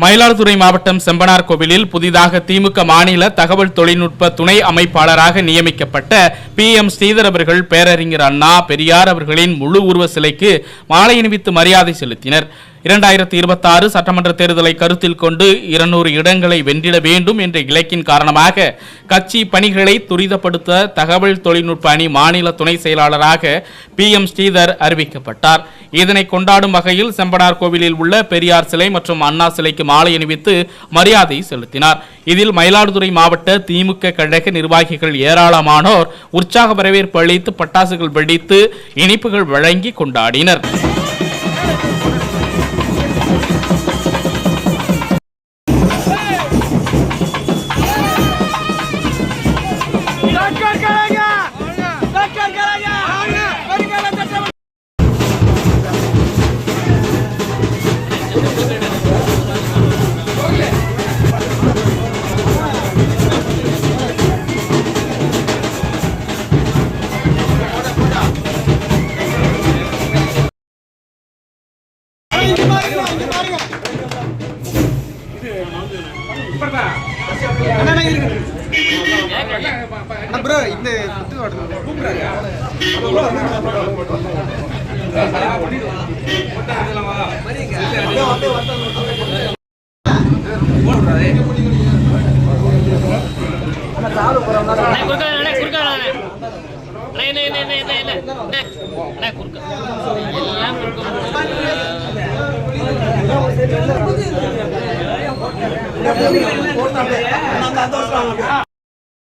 மயிலாடுதுறை மாவட்டம் செம்பனார் கோவிலில் புதிதாக திமுக மாநில தகவல் தொழில்நுட்ப துணை அமைப்பாளராக நியமிக்கப்பட்ட பி எம் ஸ்ரீதர் அவர்கள் பேரறிஞர் அண்ணா பெரியார் அவர்களின் முழு உருவ சிலைக்கு மாலை அணிவித்து மரியாதை செலுத்தினர். இரண்டாயிரத்தி இருபத்தி ஆறு சட்டமன்ற தேர்தலை கருத்தில் கொண்டு இருநூறு இடங்களை வென்றிட வேண்டும் என்ற இலக்கின் காரணமாக கட்சி பணிகளை துரிதப்படுத்த தகவல் தொழில்நுட்ப அணி மாநில துணை செயலாளராக பி எம் ஸ்ரீதர் அறிவிக்கப்பட்டார். இதனை கொண்டாடும் வகையில் செம்பனார் கோவிலில் உள்ள பெரியார் சிலை மற்றும் அண்ணா சிலைக்கு மாலை அணிவித்து மரியாதை செலுத்தினார். இதில் மயிலாடுதுறை மாவட்ட திமுக கழக நிர்வாகிகள் ஏராளமானோர் உற்சாக வரவேற்பு அளித்து பட்டாசுகள் வெடித்து இனிப்புகள் வழங்கி கொண்டாடினர். ப்ரோ இந்த குத்து வாடுங்க அண்ணே, குறுக்க குறுக்க. எல்லாம் குறுக்க.